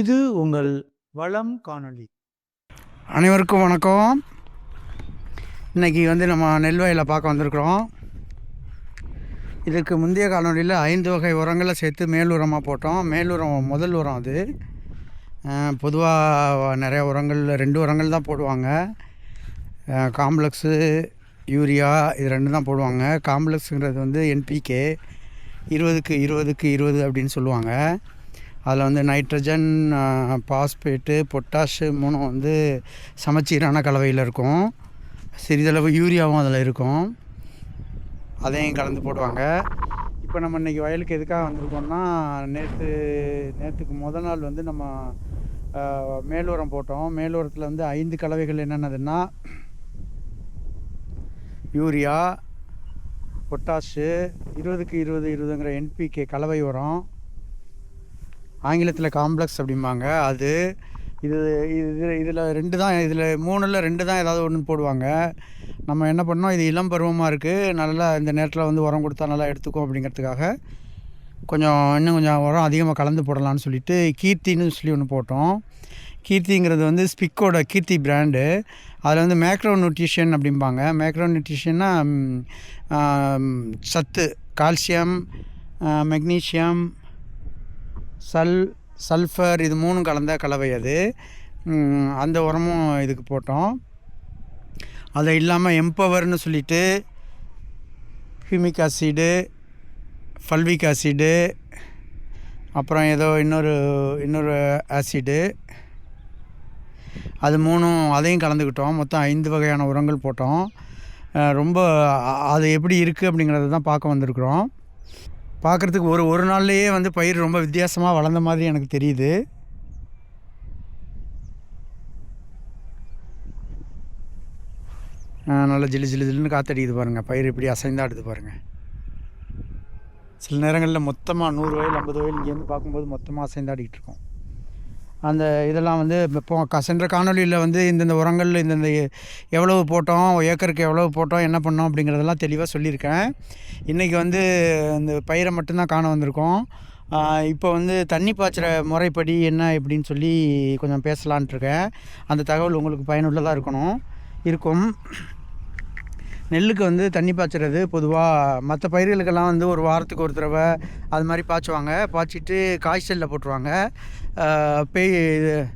இது உங்கள் வளம் காணொளி. அனைவருக்கும் வணக்கம். இன்றைக்கி வந்து நம்ம நெல் வயலை பார்க்க வந்திருக்கிறோம். இதுக்கு முந்தைய காலநிலையில் ஐந்து வகை உரங்களை சேர்த்து மேல் உரமாக போட்டோம். மேல் உரம் முதல் உரம் அது. பொதுவாக நிறைய உரங்கள் ரெண்டு உரங்கள் தான் போடுவாங்க. காம்ப்ளெக்ஸு யூரியா இது ரெண்டு தான் போடுவாங்க. காம்ப்ளெக்ஸுங்கிறது வந்து என்பிகே இருபதுக்கு இருபதுக்கு இருபது அப்படின்னு சொல்லுவாங்க. அதில் வந்து நைட்ரஜன் பாஸ்பேட்டு பொட்டாஷு மூணும் வந்து சமச்சீரான கலவையில் இருக்கும். சிறிதளவு யூரியாவும் அதில் இருக்கும். அதையும் கலந்து போடுவாங்க. இப்போ நம்ம இன்றைக்கி வயலுக்கு எதுக்காக வந்திருக்கோம்னா நேற்று நேற்றுக்கு முத நாள் வந்து நம்ம மேலூரம் போட்டோம். மேலூரத்தில் வந்து ஐந்து கலவைகள் என்னென்னதுன்னா யூரியா பொட்டாஷு இருபதுக்கு இருபது இருபதுங்கிற என்பிகே கலவை உரம் ஆங்கிலத்தில் காம்ப்ளெக்ஸ் அப்படிம்பாங்க. அது இது இது இதில் ரெண்டு தான் இதில் மூணில் ரெண்டு தான் ஏதாவது ஒன்று போடுவாங்க. நம்ம என்ன பண்ணோம்? இது இளம் பருவமாக இருக்குது நல்லா இந்த நேரத்தில் வந்து உரம் கொடுத்தா நல்லா எடுத்துக்கும் அப்படிங்கிறதுக்காக கொஞ்சம் இன்னும் கொஞ்சம் உரம் அதிகமாக கலந்து போடலான்னு சொல்லிட்டு கீர்த்தின்னு சொல்லி ஒன்று போட்டோம். கீர்த்திங்கிறது வந்து ஸ்பிக்கோட கீர்த்தி பிராண்டு அதில் வந்து மேக்ரோ நியூட்ரிஷன் அப்படிம்பாங்க. மேக்ரோ நியூட்ரிஷன்னா சத்து கால்சியம் மெக்னீஷியம் சல் சல்ஃபர் இது மூணும் கலந்த கலவை அது. அந்த உரமும் இதுக்கு போட்டோம். அது இல்லாமல் எம்பவர்னு சொல்லிட்டு ஹியூமிக் ஆசிடு ஃபல்விக் ஆசிடு அப்புறம் ஏதோ இன்னொரு இன்னொரு ஆசிடு. அது மூணும் அதையும் கலந்துக்கிட்டோம். மொத்தம் ஐந்து வகையான உரங்கள் போட்டோம். ரொம்ப அது எப்படி இருக்குது அப்படிங்கிறத தான் பார்க்க வந்திருக்கிறோம். பார்க்குறதுக்கு ஒரு ஒரு நாள்லேயே வந்து பயிர் ரொம்ப வித்தியாசமாக வளர்ந்த மாதிரி எனக்கு தெரியுது. நல்லா ஜிலு ஜிலு ஜிலுன்னு காத்தடிக்குது பாருங்கள் பயிர் இப்படி அசைந்தாடுது பாருங்கள் சில நேரங்களில் மொத்தமாக நூறு வயல் ஐம்பது வயல் இங்கேருந்து பார்க்கும்போது மொத்தமாக அசைந்தாடிக்கிட்டு இருக்கோம். அந்த இதெல்லாம் வந்து இப்போ க- சென்ற காணொலியில் வந்து இந்தந்த உரங்கள் இந்தந்த எவ்வளவு போட்டோம் ஏக்கருக்கு எவ்வளவு போட்டோம் என்ன பண்ணோம் அப்படிங்கிறதெல்லாம் தெளிவாக சொல்லியிருக்கேன். இன்றைக்கி வந்து இந்த பயிரை மட்டும்தான் காண வந்திருக்கோம். இப்போ வந்து தண்ணி பாய்ச்சுற முறைப்படி என்ன எப்படின்னு சொல்லி கொஞ்சம் பேசலான்ட்ருக்கேன் அந்த தகவல் உங்களுக்கு பயனுள்ளதாக இருக்கணும். இருக்கும். நெல்லுக்கு வந்து தண்ணி பாய்ச்சுறது பொதுவாக மற்ற பயிர்களுக்கெல்லாம் வந்து ஒரு வாரத்துக்கு ஒரு தடவை அது மாதிரி பாய்ச்சுவாங்க. பாய்ச்சிட்டு காய்ச்சலில் போட்டுருவாங்க. ஆஹ் பேய் இது.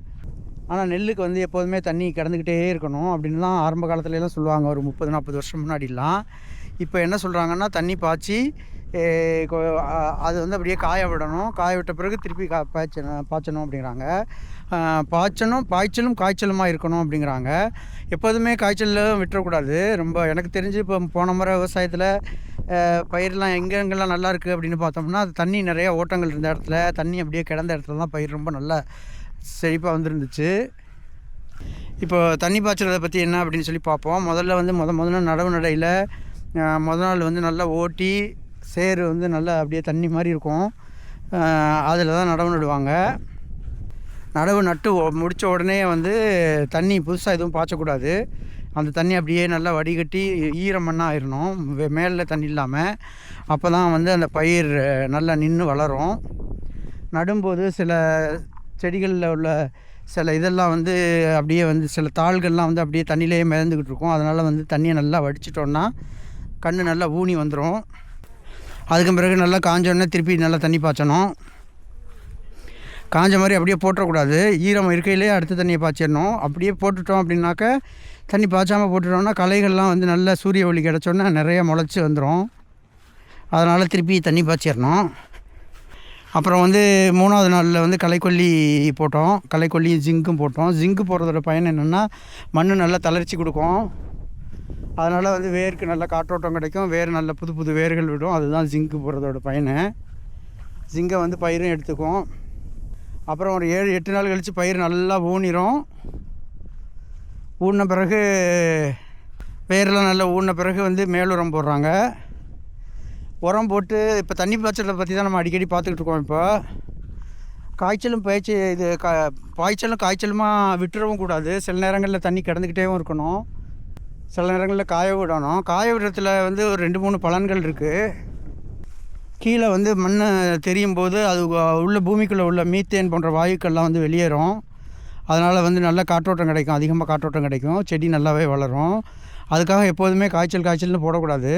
ஆனால் நெல்லுக்கு வந்து எப்போதுமே தண்ணி கிடந்துக்கிட்டே இருக்கணும் அப்படின்லாம் ஆரம்ப காலத்துலலாம் சொல்லுவாங்க. ஒரு முப்பது நாற்பது வருஷம் முன்னாடிலாம். இப்போ என்ன சொல்கிறாங்கன்னா தண்ணி பாய்ச்சி அது வந்து அப்படியே காய விடணும். காய விட்ட பிறகு திருப்பி கா பாய்ச்சணும் பாய்ச்சணும் அப்படிங்கிறாங்க. பாய்ச்சணும் பாய்ச்சலும் காய்ச்சலுமாக இருக்கணும் அப்படிங்கிறாங்க. எப்போதுமே காய்ச்சலில் விட்டுறக்கூடாது. ரொம்ப எனக்கு தெரிஞ்சு இப்போ போன முறை விவசாயத்தில் பயிரெலாம் எங்கெங்கெல்லாம் நல்லா இருக்குது அப்படின்னு பார்த்தோம்னா அது தண்ணி நிறையா ஓட்டங்கள் இருந்த இடத்துல தண்ணி அப்படியே கிடந்த இடத்துல தான் பயிர் ரொம்ப நல்லா செழிப்பாக வந்துருந்துச்சு. இப்போ தண்ணி பாய்ச்சறதை பற்றி என்ன அப்படின்னு சொல்லி பார்ப்போம். முதல்ல வந்து முத முதல்ல நடவு நடையில் முத நாள் வந்து நல்லா ஓட்டி சேறு வந்து நல்லா அப்படியே தண்ணி மாதிரி இருக்கும். அதில் தான் நடவு நடுவாங்க. நடவு நட்டு முடித்த உடனே வந்து தண்ணி புதுசாக எதுவும் பாய்ச்சக்கூடாது. அந்த தண்ணி அப்படியே நல்லா வடிகட்டி ஈரமண்ணாக மண்ணாக ஆயிடணும் மேலே தண்ணி இல்லாமல் அப்போ தான் வந்து அந்த பயிர் நல்லா நின்று வளரும். நடும்போது சில செடிகளில் உள்ள சில இதெல்லாம் வந்து அப்படியே வந்து சில தாள்கள்லாம் வந்து அப்படியே தண்ணியிலேயே மிதந்துக்கிட்டு இருக்கும். அதனால் வந்து தண்ணியை நல்லா வடிச்சிட்டோன்னா கண் நல்லா ஊனி வந்துடும் அதுக்கு பிறகு நல்லா காஞ்சோடனே திருப்பி நல்லா தண்ணி பாய்ச்சணும். காஞ்ச மாதிரி அப்படியே போட்டுறக்கூடாது. ஈரம் இருக்கையிலே அடுத்த தண்ணியை பாய்ச்சிடணும். அப்படியே போட்டுட்டோம் அப்படின்னாக்க தண்ணி பாய்ச்சாமல் போட்டுட்டோம்னா களைகள்லாம் வந்து நல்லா சூரிய ஒளி கிடச்சோன்னா நிறையா முளைச்சி வந்துடும் அதனால் திருப்பி தண்ணி பாய்ச்சிடணும். அப்புறம் வந்து மூணாவது நாளில் வந்து களைக்கொல்லி போட்டோம். களைக்கொல்லியும் ஜிங்க்கும் போட்டோம். ஜிங்கு போடுறதோட பயன் என்னென்னா மண் நல்லா தளர்ச்சி கொடுக்கும். அதனால் வந்து வேருக்கு நல்ல காற்றோட்டம் கிடைக்கும் வேறு நல்ல புது புது வேர்கள் விடும். அதுதான் ஜிங்க்கு போடுறதோட பயனு. ஜிங்கை வந்து பயிரும் எடுத்துக்கும் அப்புறம் ஒரு ஏழு எட்டு நாள் கழித்து பயிர் நல்லா ஊனிரும். ஊனின பிறகு வேரெல்லாம் நல்லா ஊனின பிறகு வந்து மேலுரம் போடுறாங்க. உரம் போட்டு இப்போ தண்ணி பாய்ச்சலை பற்றி தான் நம்ம அடிக்கடி பார்த்துக்கிட்டு இருக்கோம் இப்போ. காய்ச்சலும் பயிற்சி இது கா பாய்ச்சலும் காய்ச்சலுமா விட்டுறவும் கூடாது. சில நேரங்களில் தண்ணி கிடந்துக்கிட்டேவும் இருக்கணும். சில நேரங்களில் காய விடணும். காய விடுறதுல வந்து ஒரு ரெண்டு மூணு பலன்கள் இருக்குது கீழே வந்து மண் தெரியும் போது அது உள்ள பூமிக்குள்ளே உள்ள மீத்தேன் போன்ற வாயுக்கள்லாம் வந்து வெளியேறும். அதனால் வந்து நல்ல காற்றோட்டம் கிடைக்கும். அதிகமாக காற்றோட்டம் கிடைக்கும். செடி நல்லாவே வளரும். அதுக்காக எப்போதுமே காய்ச்சல் காய்ச்சல்னு போடக்கூடாது.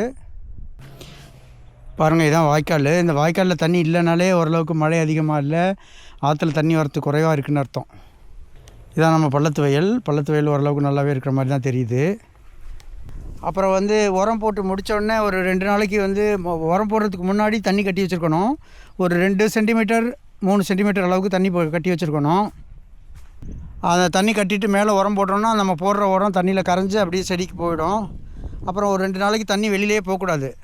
பாருங்கள் இதான் வாய்க்கால். இந்த வாய்க்காலில் தண்ணி இல்லைனாலே ஓரளவுக்கு மழை அதிகமாக இல்லை. ஆற்றுல தண்ணி வரத்து குறைவாக இருக்குன்னு அர்த்தம். இதான் நம்ம பள்ளத்து வயல். பள்ளத்து வயல் ஓரளவுக்கு நல்லாவே இருக்கிற மாதிரி தான் தெரியுது. அப்புறம் வந்து உரம் போட்டு முடித்தோடனே ஒரு ரெண்டு நாளைக்கு வந்து உரம் போடுறதுக்கு முன்னாடி தண்ணி கட்டி வச்சுருக்கணும். ஒரு ரெண்டு சென்டிமீட்டர் மூணு சென்டிமீட்டர் அளவுக்கு தண்ணி போ- கட்டி வச்சுருக்கணும். அதை தண்ணி கட்டிட்டு மேலே உரம் போட்டோம்னா நம்ம போடுற உரம் தண்ணியில் கரைஞ்சி அப்படியே செடிக்கு போயிடும். அப்புறம் ஒரு ரெண்டு நாளைக்கு தண்ணி வெளியிலே போகக்கூடாது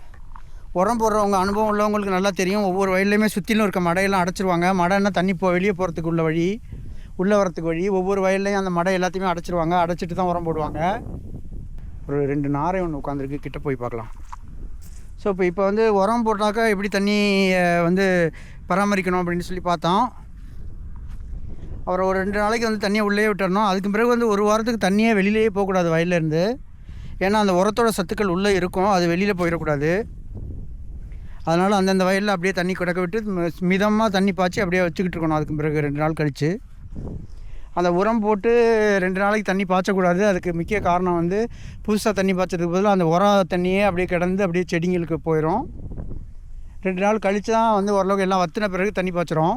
உரம் போடுறவங்க அனுபவம் உள்ளவங்களுக்கு நல்லா தெரியும். ஒவ்வொரு வயல்லையுமே சுற்றிலும் இருக்க மடையெல்லாம் அடைச்சிருவாங்க. மடைன்னா தண்ணி போ வெளியே போகிறதுக்கு உள்ள வழி உள்ளே வரத்துக்கு வழி ஒவ்வொரு வயல்லையும் அந்த மடை எல்லாத்தையுமே அடைச்சிருவாங்க. அடைச்சிட்டு தான் உரம் போடுவாங்க. ஒரு ரெண்டு நாரை ஒன்று உட்காந்துருக்கு கிட்ட போய் பார்க்கலாம். ஸோ இப்போ இப்போ வந்து உரம் போட்டாக்கா எப்படி தண்ணி வந்து பராமரிக்கணும் அப்படின்னு சொல்லி பார்த்தோம். அப்புறம் ஒரு ரெண்டு நாளைக்கு வந்து தண்ணியை உள்ளே விட்டுறணும். அதுக்கு பிறகு வந்து ஒரு வாரத்துக்கு தண்ணியே வெளியிலேயே போகக்கூடாது வயல்லேருந்து. ஏன்னா அந்த உரத்தோட சத்துக்கள் உள்ளே இருக்கும். அது வெளியில் போயிடக்கூடாது. அதனால் அந்தந்த வயலில் அப்படியே தண்ணி கிடக்க விட்டு மிதமாக தண்ணி பாய்ச்சி அப்படியே வச்சுக்கிட்டு இருக்கணும். அதுக்கு பிறகு ரெண்டு நாள் கழித்து அந்த உரம் போட்டு ரெண்டு நாளைக்கு தண்ணி பாய்ச்சக்கூடாது. அதுக்கு முக்கிய காரணம் வந்து புதுசாக தண்ணி பாய்ச்சதுக்கு பதிலாக அந்த உரம் தண்ணியே அப்படியே கிடந்து அப்படியே செடிங்களுக்கு போயிடும் ரெண்டு நாள் கழித்து தான் வந்து ஓரளவுக்கு எல்லாம் வத்தின பிறகு தண்ணி பாய்ச்சிரும்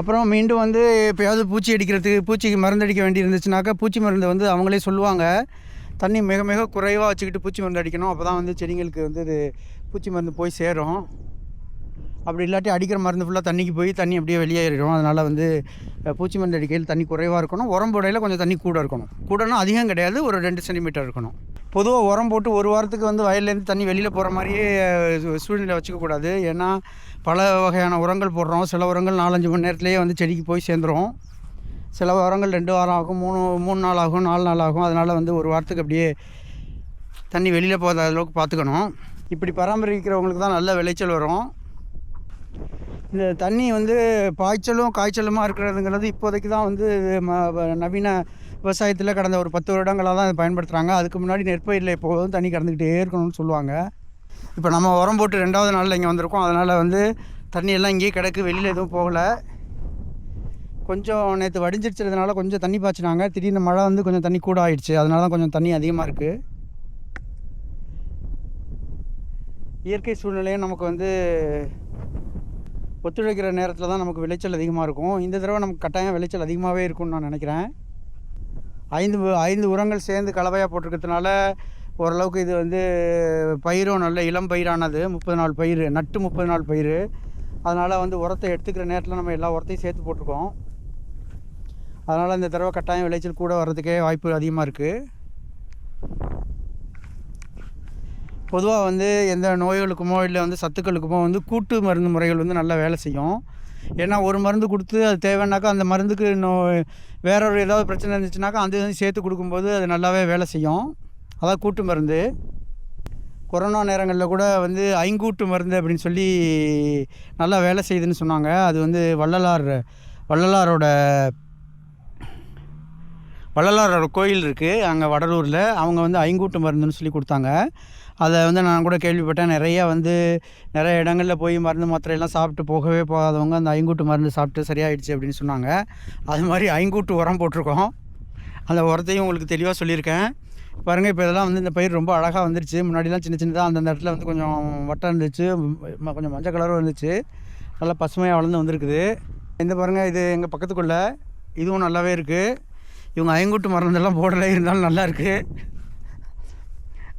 அப்புறம் மீண்டும் வந்து எப்போயாவது பூச்சி அடிக்கிறதுக்கு பூச்சிக்கு மருந்து அடிக்க வேண்டி இருந்துச்சுனாக்கா பூச்சி மருந்து வந்து அவங்களே சொல்லுவாங்க. தண்ணி மிக மிக குறைவாக வச்சுக்கிட்டு பூச்சி மருந்து அடிக்கணும். அப்போ தான் வந்து செடிங்களுக்கு வந்து இது பூச்சி மருந்து போய் சேரும். அப்படி இல்லாட்டி அடிக்கிற மருந்து ஃபுல்லாக தண்ணிக்கு போய் தண்ணி அப்படியே வெளியேறிடும் அதனால் வந்து பூச்சி மருந்து அடிக்கையில் தண்ணி குறைவாக இருக்கணும். உரம் போடையில் கொஞ்சம் தண்ணி கூட இருக்கணும். கூடனா அதிகம் கிடையாது. ஒரு ரெண்டு சென்டிமீட்டர் இருக்கணும். பொதுவாக உரம் போட்டு ஒரு வாரத்துக்கு வந்து வயல்லேருந்து தண்ணி வெளியில் போகிற மாதிரியே சூழ்நிலை வச்சுக்கக்கூடாது. ஏன்னா பல வகையான உரங்கள் போடுறோம். சில உரங்கள் நாலஞ்சு மணி நேரத்துலேயே வந்து செடிக்கு போய் சேர்ந்துரும். சில உரங்கள் ரெண்டு வாரம் ஆகும் மூணு மூணு நாள் ஆகும் நாலு நாள் ஆகும். அதனால் வந்து ஒரு வாரத்துக்கு அப்படியே தண்ணி வெளியில் போகாத அளவுக்கு பார்த்துக்கணும். இப்படி பராமரிக்கிறவங்களுக்கு தான் நல்ல விளைச்சல் வரும். இந்த தண்ணி வந்து பாய்ச்சலும் காய்ச்சலுமாக இருக்கிறதுங்கிறது இப்போதைக்கு தான் வந்து ம நவீன விவசாயத்தில் கடந்த ஒரு பத்து வருடங்களாக தான் பயன்படுத்துகிறாங்க அதுக்கு முன்னாடி நெற்பயிரில் எப்போதும் தண்ணி கடந்துக்கிட்டே இருக்கணும்னு சொல்லுவாங்க. இப்போ நம்ம உரம் போட்டு ரெண்டாவது நாளில் இங்கே வந்திருக்கோம். அதனால் வந்து தண்ணி எல்லாம் இங்கேயே கிடக்கு வெளியில் எதுவும் போகலை. கொஞ்சம் நேற்று வடிஞ்சிருச்சதுனால கொஞ்சம் தண்ணி பாய்ச்சினாங்க. திடீர்னு மழை வந்து கொஞ்சம் தண்ணி கூட ஆயிடுச்சு. அதனால தான் கொஞ்சம் தண்ணி அதிகமாக இருக்குது இயற்கை சூழ்நிலையும் நமக்கு வந்து ஒத்துழைக்கிற நேரத்தில் தான் நமக்கு விளைச்சல் அதிகமாக இருக்கும். இந்த தடவை நமக்கு கட்டாயம் விளைச்சல் அதிகமாகவே இருக்கும்னு நான் நினைக்கிறேன். ஐந்து ஐந்து உரங்கள் சேர்ந்து கலவையாக போட்டிருக்கிறதுனால ஓரளவுக்கு இது வந்து பயிரும் நல்ல இளம் பயிரானது. முப்பது நாள் பயிர் நட்டு முப்பது நாள் பயிர் அதனால் வந்து உரத்தை எடுத்துக்கிற நேரத்தில் நம்ம எல்லா உரத்தையும் சேர்த்து போட்டிருக்கோம். அதனால் இந்த தடவை கட்டாயம் விளைச்சல் கூட வர்றதுக்கே வாய்ப்பு அதிகமாக இருக்குது பொதுவாக வந்து எந்த நோய்களுக்குமோ இல்லை வந்து சத்துக்களுக்குமோ வந்து கூட்டு மருந்து முறைகள் வந்து நல்லா வேலை செய்யும். ஏன்னா ஒரு மருந்து கொடுத்து அது தேவைன்னாக்கா அந்த மருந்துக்கு நோ வேற ஒரு ஏதாவது பிரச்சனை இருந்துச்சுனாக்கா அந்த சேர்த்து கொடுக்கும்போது அது நல்லாவே வேலை செய்யும். அதான் கூட்டு மருந்து. கொரோனா நேரங்களில் கூட வந்து ஐங்கூட்டு மருந்து அப்படின்னு சொல்லி நல்லா வேலை செய்யுதுன்னு சொன்னாங்க. அது வந்து வள்ளலார் வள்ளலாரோட வள்ளலாரோட கோயில் இருக்குது அங்கே வடலூரில். அவங்க வந்து ஐங்கூட்டு மருந்துன்னு சொல்லி கொடுத்தாங்க. அதை வந்து நான் கூட கேள்விப்பட்டேன். நிறையா வந்து நிறைய இடங்களில் போய் மருந்து மாத்திரையெல்லாம் சாப்பிட்டு போகவே போகாதவங்க அந்த ஐங்கூட்டு மருந்து சாப்பிட்டு சரியாயிடுச்சு அப்படின்னு சொன்னாங்க. அது மாதிரி ஐங்கூட்டு உரம் போட்டிருக்கோம். அந்த உரத்தையும் உங்களுக்கு தெளிவாக சொல்லியிருக்கேன். பாருங்கள் இப்போ இதெல்லாம் வந்து இந்த பயிர் ரொம்ப அழகாக வந்துருச்சு. முன்னாடிலாம் சின்ன சின்னதாக அந்தந்த இடத்துல வந்து கொஞ்சம் வட்டம் இருந்துச்சு. ம- கொஞ்சம் மஞ்சள் கலரும் இருந்துச்சு. நல்லா பசுமையாக வளர்ந்து வந்திருக்குது. இந்த பாருங்கள் இது எங்கள் பக்கத்துக்குள்ளே இதுவும் நல்லாவே இருக்குது இவங்க ஐங்கூட்டு மருந்தெல்லாம் போடலை. இருந்தாலும் நல்லா இருக்குது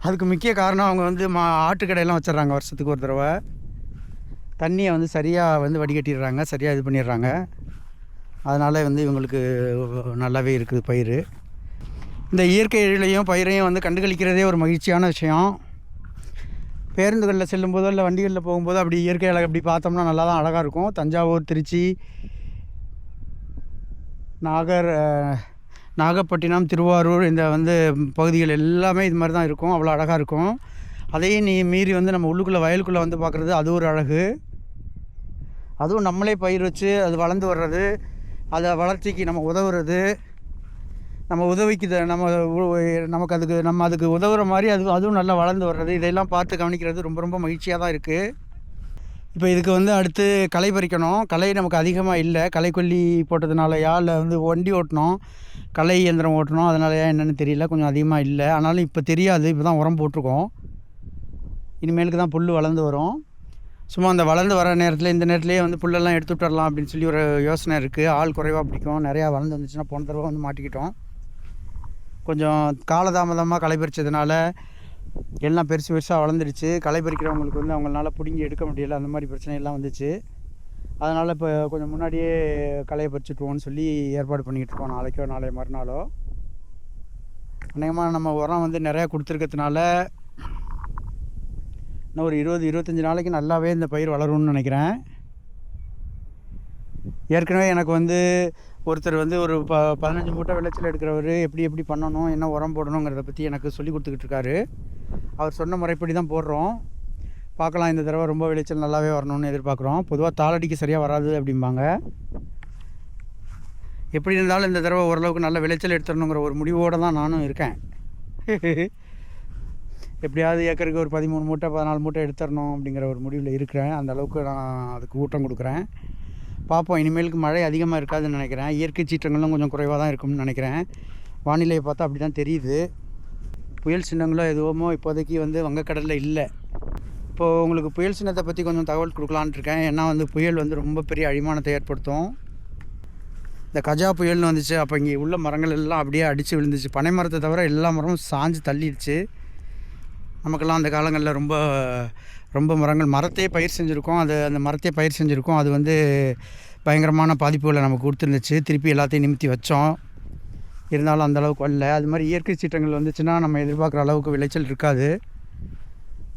அதுக்கு முக்கிய காரணம் அவங்க வந்து மா ஆட்டுக்கடையெல்லாம் வச்சிடுறாங்க வருஷத்துக்கு ஒரு தடவை. தண்ணியை வந்து சரியாக வந்து வடிகட்டிடுறாங்க சரியாக இது பண்ணிடுறாங்க. அதனால் வந்து இவங்களுக்கு நல்லாவே இருக்குது பயிர் இந்த இயற்கை எழிலையும் பயிரையும் வந்து கண்டுகளிக்கிறதே ஒரு மகிழ்ச்சியான விஷயம். பேருந்துகளில் செல்லும்போதோ இல்லை வண்டிகளில் போகும்போது அப்படி இயற்கை அழகு அப்படி பார்த்தோம்னா நல்லா தான் அழகாக இருக்கும். தஞ்சாவூர் திருச்சி நாகர் நாகப்பட்டினம் திருவாரூர் இந்த வந்து பகுதிகள் எல்லாமே இது மாதிரி தான் இருக்கும். அவ்வளோ அழகாக இருக்கும். அதையும் நீ மீறி வந்து நம்ம உள்ளுக்குள்ளே வயலுக்குள்ளே வந்து பார்க்குறது அது ஒரு அழகு. அதுவும் நம்மளே பயிர் வச்சு அது வளர்ந்து வர்றது அதை வளர்ச்சிக்கு நம்ம உதவுறது நம்ம உதவிக்கு நம்ம உ- நமக்கு அதுக்கு நம்ம அதுக்கு உதவுற மாதிரி அது அதுவும் நல்லா வளர்ந்து வர்றது இதையெல்லாம் பார்த்து கவனிக்கிறது ரொம்ப ரொம்ப மகிழ்ச்சியாக தான் இருக்குது இப்போ இதுக்கு வந்து அடுத்து களை பறிக்கணும். களை நமக்கு அதிகமாக இல்லை. களைக்கொல்லி போட்டதுனாலயா? இல்லை வந்து வண்டி ஓட்டணும். களை இயந்திரம் ஓட்டணும். அதனாலயா என்னென்னு தெரியல. கொஞ்சம் அதிகமாக இல்லை. ஆனாலும் இப்போ தெரியாது. இப்போ தான் உரம் போட்டிருக்கோம். இனிமேலுக்கு தான் புல் வளர்ந்து வரும். சும்மா அந்த வளர்ந்து வர நேரத்தில் இந்த நேரத்துலேயே வந்து புல்லெல்லாம் எடுத்து விட்டுறலாம் அப்படின்னு சொல்லி ஒரு யோசனை இருக்குது ஆள் குறைவாக பிடிக்கும். நிறையா வளர்ந்து வந்துச்சுன்னா போன தடவை வந்து மாட்டிக்கிட்டோம். கொஞ்சம் காலதாமதமாக களை பறிச்சதுனால எல்லாம் பெருசு பெருசாக வளர்ந்துருச்சு களை பறிக்கிறவங்களுக்கு வந்து அவங்களால பிடுங்கி எடுக்க முடியல. அந்த மாதிரி பிரச்சனை எல்லாம் வந்துச்சு. அதனால் இப்போ கொஞ்சம் முன்னாடியே களையை பறிச்சுட்டுவோன்னு சொல்லி ஏற்பாடு பண்ணிக்கிட்டு இருக்கோம். நாளைக்கோ நாளை மறுநாளோ. அநேகமாக நம்ம உரம் வந்து நிறையா கொடுத்துருக்கிறதுனால இன்னும் ஒரு இருபது இருபத்தஞ்சி நாளைக்கு நல்லாவே இந்த பயிர் வளரும்னு நினைக்கிறேன். ஏற்கனவே எனக்கு வந்து ஒருத்தர் வந்து ஒரு ப பதினஞ்சு மூட்டை விளைச்சல் எடுக்கிறவர் எப்படி எப்படி பண்ணணும் என்ன உரம் போடணுங்கிறத பற்றி எனக்கு சொல்லி கொடுத்துக்கிட்டு இருக்காரு. அவர் சொன்ன முறைப்படி தான் போடுறோம். பார்க்கலாம் இந்த தடவை ரொம்ப விளைச்சல் நல்லாவே வரணும்னு எதிர்பார்க்குறோம். பொதுவாக தாளடிக்கு சரியாக வராது அப்படிம்பாங்க. எப்படி இருந்தாலும் இந்த தடவை ஓரளவுக்கு நல்ல விளைச்சல் எடுத்துடணுங்கிற ஒரு முடிவோடு தான் நானும் இருக்கேன். எப்படியாவது ஏக்கருக்கு ஒரு பதிமூணு மூட்டை பதினாலு மூட்டை எடுத்துடணும் அப்படிங்கிற ஒரு முடிவில் இருக்கிறேன். அந்த அளவுக்கு நான் அதுக்கு ஊட்டம் கொடுக்குறேன். பார்ப்போம். இனிமேலுக்கு மழை அதிகமாக இருக்காதுன்னு நினைக்கிறேன். இயற்கை சீற்றங்களும் கொஞ்சம் குறைவாக தான் இருக்கும்னு நினைக்கிறேன். வானிலையை பார்த்தா அப்படி தான் தெரியுது. புயல் சின்னங்களோ எதுவுமோ இப்போதைக்கு வந்து வங்கக்கடலில் இல்லை. இப்போது உங்களுக்கு புயல் சின்னத்தை பற்றி கொஞ்சம் தகவல் கொடுக்கலான்ட்டு இருக்கேன். ஏன்னா வந்து புயல் வந்து ரொம்ப பெரிய அழிமானத்தை ஏற்படுத்தும். இந்த கஜா புயல்னு வந்துச்சு. அப்போ இங்கே உள்ள மரங்கள் எல்லாம் அப்படியே அடித்து விழுந்துச்சு. பனை மரத்தை தவிர எல்லா மரமும் சாஞ்சு தள்ளிடுச்சு. நமக்கெல்லாம் அந்த காலங்களில் ரொம்ப ரொம்ப மரங்கள் மரத்தையே பயிர் செஞ்சுருக்கோம். அது அந்த மரத்தையே பயிர் செஞ்சுருக்கோம். அது வந்து பயங்கரமான பாதிப்புகளை நமக்கு கொடுத்துருந்துச்சு. திருப்பி எல்லாத்தையும் நிமித்தி வச்சோம். இருந்தாலும் அந்த அளவுக்கு வரல அது மாதிரி இயற்கை சீற்றங்கள் வந்துச்சுன்னா நம்ம எதிர்பார்க்குற அளவுக்கு விளைச்சல் இருக்காது.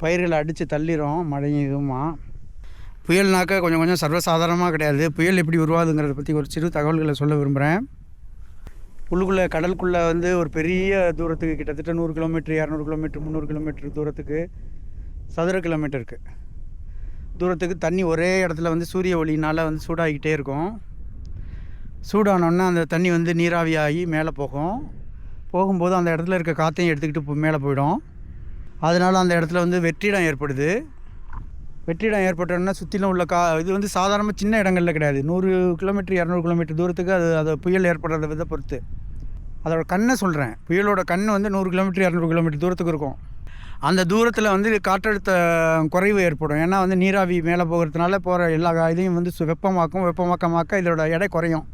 பயிர்களை அடித்து தள்ளிடும் மழையும் இதுவுமா. புயல்னாக்க கொஞ்சம் கொஞ்சம் சர்வசாதாரணமாக கிடையாது. புயல் எப்படி உருவாதுங்கிறத பற்றி ஒரு சிறு தகவல்களை சொல்ல விரும்புகிறேன் உள்ளுக்குள்ளே கடலுக்குள்ளே வந்து ஒரு பெரிய தூரத்துக்கு கிட்டத்தட்ட நூறு கிலோமீட்டர் இரநூறு கிலோமீட்டர் முந்நூறு கிலோமீட்டர் தூரத்துக்கு சதுர கிலோமீட்டருக்கு தூரத்துக்கு தண்ணி ஒரே இடத்துல வந்து சூரிய ஒளியினால் வந்து சூடாகிக்கிட்டே இருக்கும். சூடானோடனே அந்த தண்ணி வந்து நீராவியாகி மேலே போகும். போகும்போது அந்த இடத்துல இருக்க காற்றையும் எடுத்துக்கிட்டு மேலே போயிடும். அதனால் அந்த இடத்துல வந்து வெற்றிடம் ஏற்படுது. வெற்றிடம் ஏற்பட்டோன்னா சுற்றிலும் உள்ள கா இது வந்து சாதாரணமாக சின்ன இடங்களில் கிடையாது. நூறு கிலோமீட்டர் இரநூறு கிலோமீட்டர் தூரத்துக்கு அது அது புயல் ஏற்படுறத விதை பொறுத்து. அதோட கண்ணை சொல்கிறேன் புயலோட கண் வந்து நூறு கிலோமீட்டர் இரநூறு கிலோமீட்டர் தூரத்துக்கு இருக்கும். அந்த தூரத்தில் வந்து காற்றழுத்த குறைவு ஏற்படும். ஏன்னா வந்து நீராவி மேலே போகிறதுனால போகிற எல்லா இதையும் வந்து சு- வெப்பமாக்கும் வெப்பமாக்கமாக்க இதோட எடை குறையும்.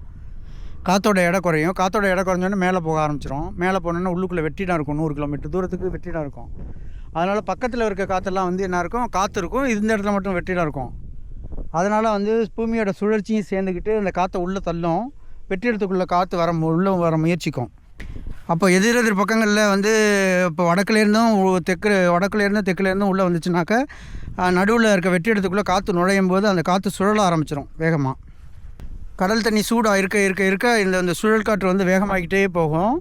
காற்றோட எடை குறையும். காற்றோட எடை குறைஞ்சோன்னே மேலே போக ஆரம்பிச்சிடும் மேலே போனோன்னா உள்ளுக்குள்ளே வெற்றிடம் இருக்கும் நூறு கிலோமீட்டர் தூரத்துக்கு வெற்றிடம் இருக்கும். அதனால் பக்கத்தில் இருக்க காற்றெல்லாம் வந்து என்ன இருக்கும்? காற்று இருக்கும். இந்த இடத்துல மட்டும் வெற்றிடம் இருக்கும். அதனால் வந்து பூமியோட சுழற்சியும் சேர்ந்துக்கிட்டு அந்த காற்றை உள்ளே தள்ளும். வெற்றிடத்துக்குள்ளே காற்று வர உள்ளே வர முயற்சிக்கும். அப்போ எதிரெதிர் பக்கங்களில் வந்து இப்போ வடக்குலேருந்தும் தெற்கு வடக்குலேருந்தும் தெற்குலேருந்தும் உள்ளே வந்துச்சுனாக்கா நடுவில் இருக்க வெற்றிடத்துக்குள்ளே காற்று நுழையும் போது அந்த காற்று சுழல ஆரம்பிச்சிடும் வேகமாக கடல் தண்ணி சூடாக இருக்க இருக்க இருக்க இந்த இந்த சுழல் காற்று வந்து வேகமாகிக்கிட்டே போகும்.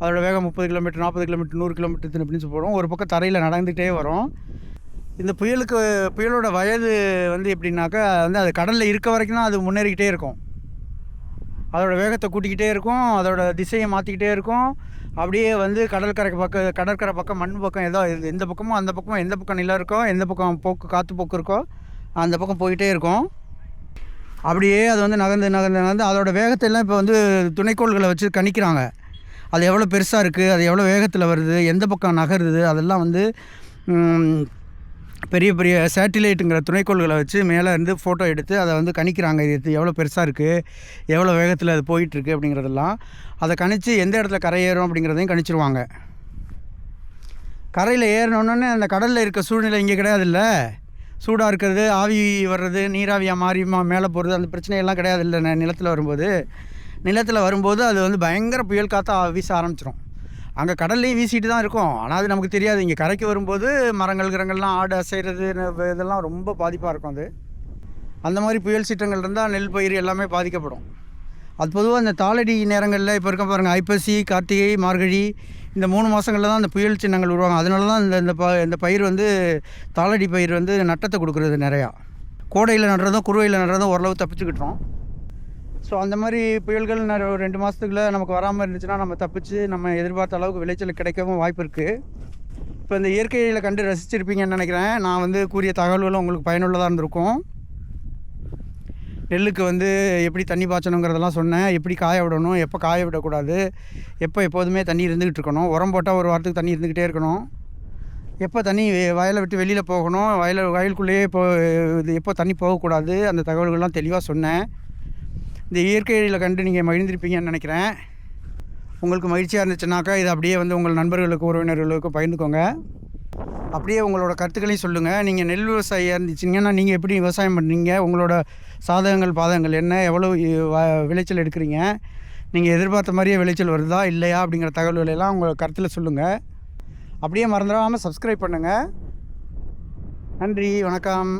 அதோட வேகம் முப்பது கிலோமீட்டர் நாற்பது கிலோமீட்டர் நூறு கிலோமீட்டர் அப்படின்னு போகிறோம் ஒரு பக்கம் தரையில் நடந்துகிட்டே வரும். இந்த புயலுக்கு புயலோட வயது வந்து எப்படின்னாக்கா வந்து அது கடலில் இருக்க வரைக்கும் தான் அது முன்னேறிக்கிட்டே இருக்கும். அதோடய வேகத்தை கூட்டிக்கிட்டே இருக்கும் அதோட திசையை மாற்றிக்கிட்டே இருக்கும். அப்படியே வந்து கடற்கரை பக்கம் கடற்கரை பக்கம் மண் பக்கம் ஏதோ எந்த பக்கமும் அந்த பக்கமும் எந்த பக்கம் நிலம் இருக்கோ எந்த பக்கம் போக்கு காற்று போக்கு இருக்கோ அந்த பக்கம் போயிட்டே இருக்கும். அப்படியே அது வந்து நகர்ந்து நகர்ந்து நகர்ந்து அதோடய வேகத்தை எல்லாம் இப்போ வந்து துணைக்கோள்களை வச்சு கணிக்கிறாங்க. அது எவ்வளோ பெருசாக இருக்குது அது எவ்வளோ வேகத்தில் வருது எந்த பக்கம் நகருது அதெல்லாம் வந்து பெரிய பெரிய சேட்டிலைட்டுங்கிற துணைக்கோள்களை வச்சு மேலே இருந்து ஃபோட்டோ எடுத்து அதை வந்து கணிக்கிறாங்க. இது எவ்வளோ பெருசாக இருக்குது எவ்வளோ வேகத்தில் அது போயிட்டுருக்கு அப்படிங்கிறதெல்லாம் அதை கணித்து எந்த இடத்துல கரையேறும் அப்படிங்கிறதையும் கணிச்சிருவாங்க. கரையில் ஏறினோடனே அந்த கடலில் இருக்க சூழ்நிலை இங்கே கிடையாதுல்ல. சூடாக இருக்கிறது ஆவி வர்றது நீராவியாக மாறி மேலே போகிறது அந்த பிரச்சனையெல்லாம் கிடையாது இல்லை நிலத்தில் வரும்போது. நிலத்தில் வரும்போது அது வந்து பயங்கர புயல் காற்று வீச ஆரம்பிச்சிடும் அங்கே கடல்லையும் வீசிட்டு தான் இருக்கும். ஆனால் அது நமக்கு தெரியாது. இங்கே கரைக்கு வரும்போது மரங்கள் கிரங்கள்லாம் ஆடு அசைகிறது இதெல்லாம் ரொம்ப பாதிப்பாக இருக்கும் அது. அந்த மாதிரி புயல் சீற்றங்கள் இருந்தால் நெல் பயிர் எல்லாமே பாதிக்கப்படும். அது பொதுவாக இந்த தாளடி நேரங்களில் இப்போ இருக்க பாருங்கள் ஐப்பசி கார்த்திகை மார்கழி இந்த மூணு மாதங்களில் தான் இந்த புயல் சின்னங்கள் உருவாகும். அதனால தான் இந்த இந்த ப இந்த பயிர் வந்து தாளடி பயிர் வந்து நட்டத்தை கொடுக்குறது நிறையா. கோடையில் நடுறதும் குறுவையில் நடுறதும் ஓரளவு தப்பிச்சுக்கிட்டோம். ஸோ அந்த மாதிரி புயல்கள் ந- ஒரு ரெண்டு மாதத்துக்குள்ள நமக்கு வராமல் இருந்துச்சுன்னா நம்ம தப்பிச்சு நம்ம எதிர்பார்த்த அளவுக்கு விளைச்சல் கிடைக்கவும் வாய்ப்பு இருக்குது இப்போ இந்த இயற்கையில் கண்டு ரசிச்சிருப்பீங்கன்னு நினைக்கிறேன். நான் வந்து கூறிய தகவல்களும் உங்களுக்கு பயனுள்ளதாக இருந்திருக்கும். நெல்லுக்கு வந்து எப்படி தண்ணி பாய்ச்சணுங்கிறதெல்லாம் சொன்னேன். எப்படி காய விடணும் எப்போ காய விடக்கூடாது எப்போ எப்போதுமே தண்ணி இருந்துக்கிட்டு இருக்கணும். உரம் போட்டால் ஒரு வாரத்துக்கு தண்ணி இருந்துக்கிட்டே இருக்கணும். எப்போ தண்ணி வயலை விட்டு வெளியில் போகணும் வயல வயலுக்குள்ளேயே இப்போ இது எப்போ தண்ணி போகக்கூடாது அந்த தகவல்கள்லாம் தெளிவாக சொன்னேன். இந்த இயற்கையில் கண்டு நீங்கள் மகிழ்ந்திருப்பீங்கன்னு நினைக்கிறேன். உங்களுக்கு மகிழ்ச்சியாக இருந்துச்சுனாக்கா இது அப்படியே வந்து உங்கள் நண்பர்களுக்கு உறவினர்களுக்கு பகிர்ந்துக்கோங்க. அப்படியே உங்களோட கருத்துக்களையும் சொல்லுங்கள் நீங்கள் நெல் விவசாயியாக இருந்துச்சிங்கன்னா நீங்கள் எப்படி விவசாயம் பண்ணுறீங்க உங்களோட சாதகங்கள் பாதகங்கள் என்ன எவ்வளோ விளைச்சல் எடுக்கிறீங்க நீங்கள் எதிர்பார்த்த மாதிரியே விளைச்சல் வருதா இல்லையா அப்படிங்கிற தகவல்களெல்லாம் உங்கள் கருத்தில் சொல்லுங்கள் அப்படியே மறந்துடாமல் சப்ஸ்கிரைப் பண்ணுங்கள் நன்றி வணக்கம்.